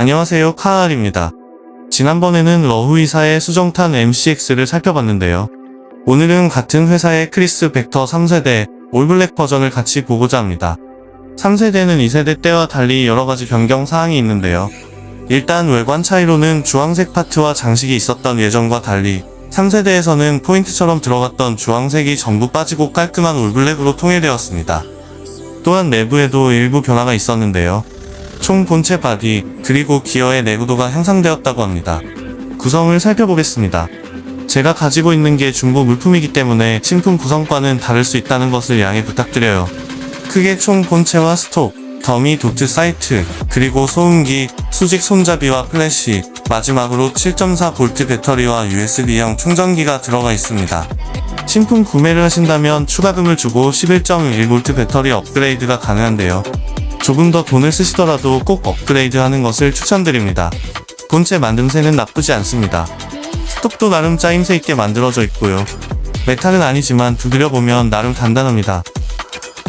안녕하세요 카알입니다. 지난번에는 러후 이사의 수정탄 MCX를 살펴봤는데요. 오늘은 같은 회사의 크리스 벡터 3세대 올블랙 버전을 같이 보고자 합니다. 3세대는 2세대 때와 달리 여러가지 변경 사항이 있는데요. 일단 외관 차이로는 주황색 파트와 장식이 있었던 예전과 달리 3세대에서는 포인트처럼 들어갔던 주황색이 전부 빠지고 깔끔한 올블랙으로 통일되었습니다. 또한 내부에도 일부 변화가 있었는데요. 총 본체 바디, 그리고 기어의 내구도가 향상되었다고 합니다. 구성을 살펴보겠습니다. 제가 가지고 있는 게 중고 물품이기 때문에 신품 구성과는 다를 수 있다는 것을 양해 부탁드려요. 크게 총 본체와 스톡, 더미 도트 사이트, 그리고 소음기, 수직 손잡이와 플래시, 마지막으로 7.4V 배터리와 USB형 충전기가 들어가 있습니다. 신품 구매를 하신다면 추가금을 주고 11.1V 배터리 업그레이드가 가능한데요. 조금 더 돈을 쓰시더라도 꼭 업그레이드 하는 것을 추천드립니다. 본체 만듦새는 나쁘지 않습니다. 스톡도 나름 짜임새 있게 만들어져 있고요. 메탈은 아니지만 두드려보면 나름 단단합니다.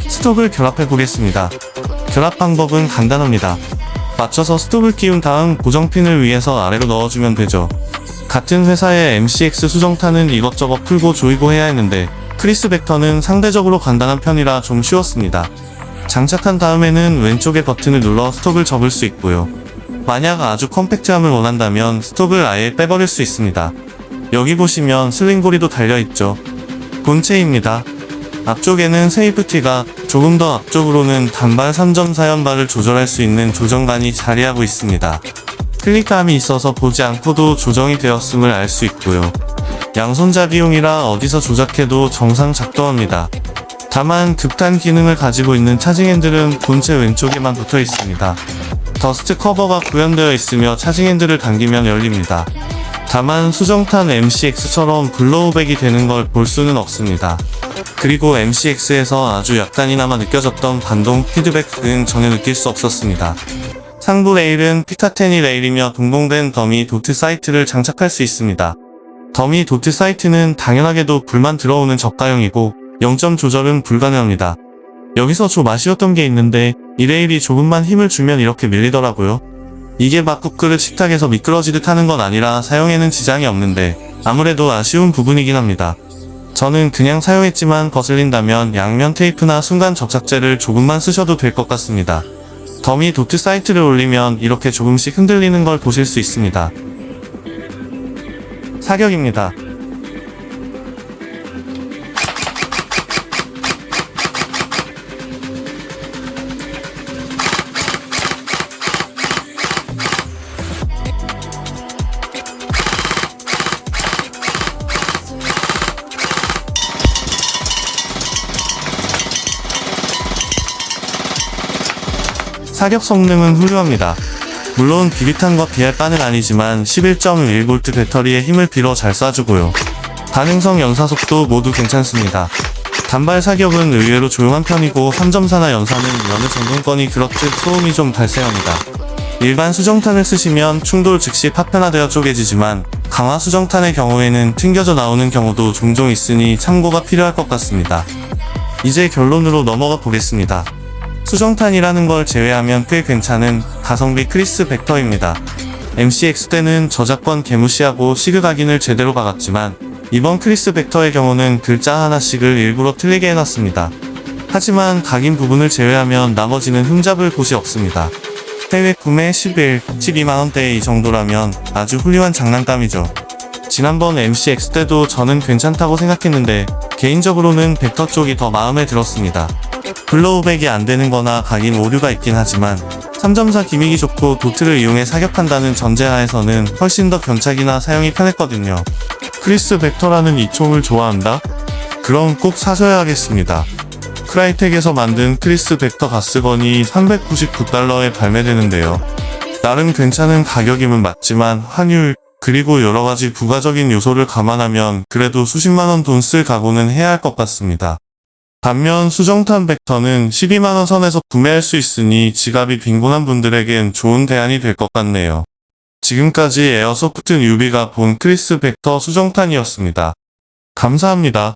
스톡을 결합해 보겠습니다. 결합 방법은 간단합니다. 맞춰서 스톡을 끼운 다음 고정핀을 위에서 아래로 넣어주면 되죠. 같은 회사의 MCX 수정탄은 이것저것 풀고 조이고 해야 했는데 크리스 벡터는 상대적으로 간단한 편이라 좀 쉬웠습니다. 장착한 다음에는 왼쪽의 버튼을 눌러 스톡을 접을 수 있고요. 만약 아주 컴팩트함을 원한다면 스톡을 아예 빼버릴 수 있습니다. 여기 보시면 슬링고리도 달려있죠. 본체입니다. 앞쪽에는 세이프티가 조금 더 앞쪽으로는 단발 3.4연발을 조절할 수 있는 조정관이 자리하고 있습니다. 클릭감이 있어서 보지 않고도 조정이 되었음을 알 수 있고요. 양손잡이용이라 어디서 조작해도 정상 작동합니다. 다만 극단 기능을 가지고 있는 차징 핸들은 본체 왼쪽에만 붙어 있습니다. 더스트 커버가 구현되어 있으며 차징 핸들을 당기면 열립니다. 다만 수정탄 MCX처럼 블로우백이 되는 걸 볼 수는 없습니다. 그리고 MCX에서 아주 약간이나마 느껴졌던 반동 피드백은 전혀 느낄 수 없었습니다. 상부 레일은 피카테니 레일이며 동봉된 더미 도트 사이트를 장착할 수 있습니다. 더미 도트 사이트는 당연하게도 불만 들어오는 저가형이고 0점 조절은 불가능합니다. 여기서 좀 아쉬웠던 게 있는데 이 레일이 조금만 힘을 주면 이렇게 밀리더라고요. 이게 막국그릇 식탁에서 미끄러지듯 하는 건 아니라 사용에는 지장이 없는데 아무래도 아쉬운 부분이긴 합니다. 저는 그냥 사용했지만 거슬린다면 양면 테이프나 순간 접착제를 조금만 쓰셔도 될 것 같습니다. 더미 도트 사이트를 올리면 이렇게 조금씩 흔들리는 걸 보실 수 있습니다. 사격입니다. 사격 성능은 훌륭합니다. 물론 비비탄과 비할 바는 아니지만 11.1V 배터리에 힘을 빌어 잘 쏴주고요. 반응성 연사속도 모두 괜찮습니다. 단발 사격은 의외로 조용한 편이고 3.4나 연사는 여느 전동권이 그렇듯 소음이 좀 발생합니다. 일반 수정탄을 쓰시면 충돌 즉시 파편화되어 쪼개지지만 강화 수정탄의 경우에는 튕겨져 나오는 경우도 종종 있으니 참고가 필요할 것 같습니다. 이제 결론으로 넘어가 보겠습니다. 수정탄이라는 걸 제외하면 꽤 괜찮은 가성비 크리스 벡터입니다. MCX 때는 저작권 개무시하고 시그 각인을 제대로 박았지만 이번 크리스 벡터의 경우는 글자 하나씩을 일부러 틀리게 해놨습니다. 하지만 각인 부분을 제외하면 나머지는 흠잡을 곳이 없습니다. 해외 구매 11, 12만원대 이 정도라면 아주 훌륭한 장난감이죠. 지난번 MCX 때도 저는 괜찮다고 생각했는데 개인적으로는 벡터 쪽이 더 마음에 들었습니다. 블로우백이 안 되는 거나 각인 오류가 있긴 하지만 3.4 기믹이 좋고 도트를 이용해 사격한다는 전제하에서는 훨씬 더 견착이나 사용이 편했거든요. 크리스 벡터라는 이 총을 좋아한다? 그럼 꼭 사셔야 하겠습니다. 크라이텍에서 만든 크리스 벡터 가스건이 399달러에 발매되는데요. 나름 괜찮은 가격임은 맞지만 환율, 그리고 여러가지 부가적인 요소를 감안하면 그래도 수십만원 돈 쓸 각오는 해야 할 것 같습니다. 반면 수정탄 벡터는 12만원 선에서 구매할 수 있으니 지갑이 빈곤한 분들에겐 좋은 대안이 될 것 같네요. 지금까지 에어소프트 뉴비가 본 크리스 벡터 수정탄이었습니다. 감사합니다.